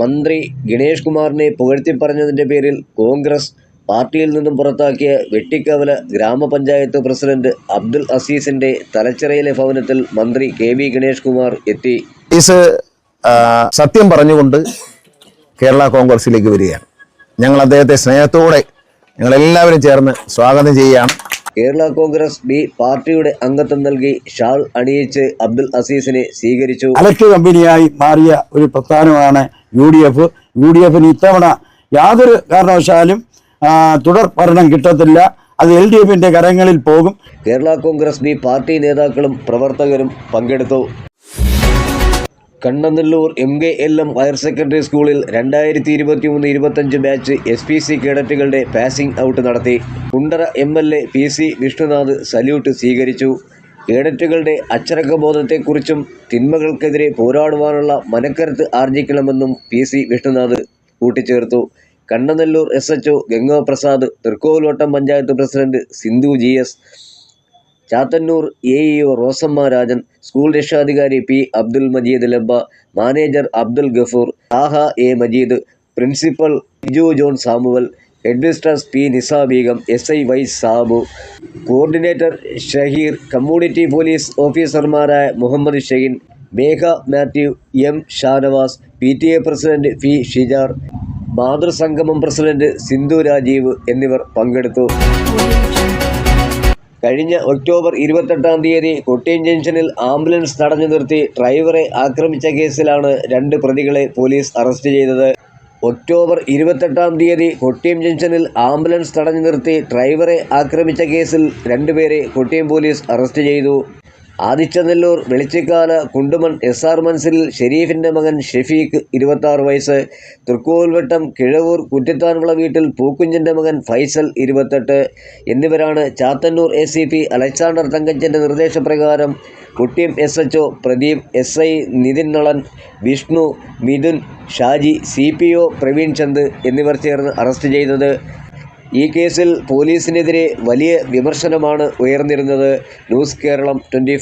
മന്ത്രി ഗണേഷ് കുമാറിനെ പുകഴ്ത്തിപ്പറഞ്ഞതിന്റെ പേരിൽ കോൺഗ്രസ് പാർട്ടിയിൽ നിന്നും പുറത്താക്കിയ വെട്ടിക്കവല ഗ്രാമപഞ്ചായത്ത് പ്രസിഡന്റ് അബ്ദുൽ അസീസിന്റെ തലച്ചിറയിലെ ഭവനത്തിൽ മന്ത്രി കെ വി ഗണേഷ് കുമാർ എത്തി. സത്യം പറഞ്ഞുകൊണ്ട് കേരള കോൺഗ്രസിലേക്ക് വരികയാണ്. ഞങ്ങൾ അദ്ദേഹത്തെ സ്നേഹത്തോടെ ഞങ്ങളെല്ലാവരും ചേർന്ന് സ്വാഗതം ചെയ്യുകയാണ്. കേരള കോൺഗ്രസ് ബി പാർട്ടിയുടെ അംഗത്വം നൽകി ഷാൾ അണിയിച്ച് അബ്ദുൽ അസീസിനെ സ്വീകരിച്ചു. അലക്ക് കമ്പനിയായി മാറിയ ഒരു പ്രസ്ഥാനമാണ് U D F. U D എഫിന് ഇത്തവണ യാതൊരു കാരണവശാലും തുടർ ഭരണം കിട്ടത്തില്ല. അത് എൽ ഡി എഫിന്റെ കരങ്ങളിൽ പോകും. കേരള കോൺഗ്രസ് ബി പാർട്ടി നേതാക്കളും പ്രവർത്തകരും പങ്കെടുത്തു. Kannanallur M K L M higher secondary സ്കൂളിൽ രണ്ടായിരത്തി ഇരുപത്തി മൂന്ന് ഇരുപത്തഞ്ച് ബാച്ച് എസ് പി സി കേഡറ്റുകളുടെ പാസിംഗ് ഔട്ട് നടത്തി. Kundara M L A P C Vishnunath salute സ്വീകരിച്ചു. കേഡറ്റുകളുടെ അച്ചടക്കബോധത്തെക്കുറിച്ചും തിന്മകൾക്കെതിരെ പോരാടുവാനുള്ള മനക്കരുത്ത് ആർജിക്കണമെന്നും പി സി വിഷ്ണുനാഥ് കൂട്ടിച്ചേർത്തു. Kannanallur S H O Thrikkovilvattom panchayat president Sindhu G S Chathannoor A E O Rosamma Rajan school രക്ഷാധികാരി P Abdul Majeed Labba manager Abdul Gafoor Thaha A Majeed principal Biju John Samuel headmistress P Nisa Beegum S I Y Sabu coordinator Shaheer community police ഓഫീസർമാരായ Muhammad Shaheen Megha Mathew M Shanavas P T A president P Shijar മാതൃസംഗമം president Sindhu Rajeev എന്നിവർ പങ്കെടുത്തു. കഴിഞ്ഞ October ഇരുപത്തെട്ടാം തീയതി കൊട്ടിയം ജംഗ്ഷനിൽ ambulance തടഞ്ഞു നിർത്തി ഡ്രൈവറെ ആക്രമിച്ച കേസിലാണ് രണ്ട് പ്രതികളെ പോലീസ് അറസ്റ്റ് ചെയ്തത്. ഒക്ടോബർ ഇരുപത്തെട്ടാം തീയതി കൊട്ടിയം ജംഗ്ഷനിൽ ആംബുലൻസ് തടഞ്ഞു നിർത്തി ഡ്രൈവറെ ആക്രമിച്ച കേസിൽ രണ്ടുപേരെ കൊട്ടിയം പോലീസ് അറസ്റ്റ് ചെയ്തു. ആദിച്ചനെല്ലൂർ വെളിച്ചിക്കാല കുണ്ടുമൺ എസ് ആർ മൻസിലിൽ ഷെരീഫിന്റെ മകൻ ഷെഫീഖ് ഇരുപത്താറ് വയസ്സ്. തൃക്കോൽവട്ടം കിഴവൂർ കുറ്റിത്താൻവിള വീട്ടിൽ പൂക്കുഞ്ഞിന്റെ മകൻ ഫൈസൽ ഇരുപത്തെട്ട്. എന്നിവരാണ് Chathannoor A C P Alexander തങ്കച്ചന്റെ നിർദ്ദേശപ്രകാരം Kottiyam S H O Pradeep S I Nithin Nalan Vishnu Mithun Shaji C P O Praveen Chand എന്നിവർ ചേർന്ന് അറസ്റ്റ് ചെയ്തത്. ഈ കേസിൽ പോലീസിനെതിരെ വലിയ വിമർശനമാണ് ഉയർന്നിരുന്നത്. News Keralam twenty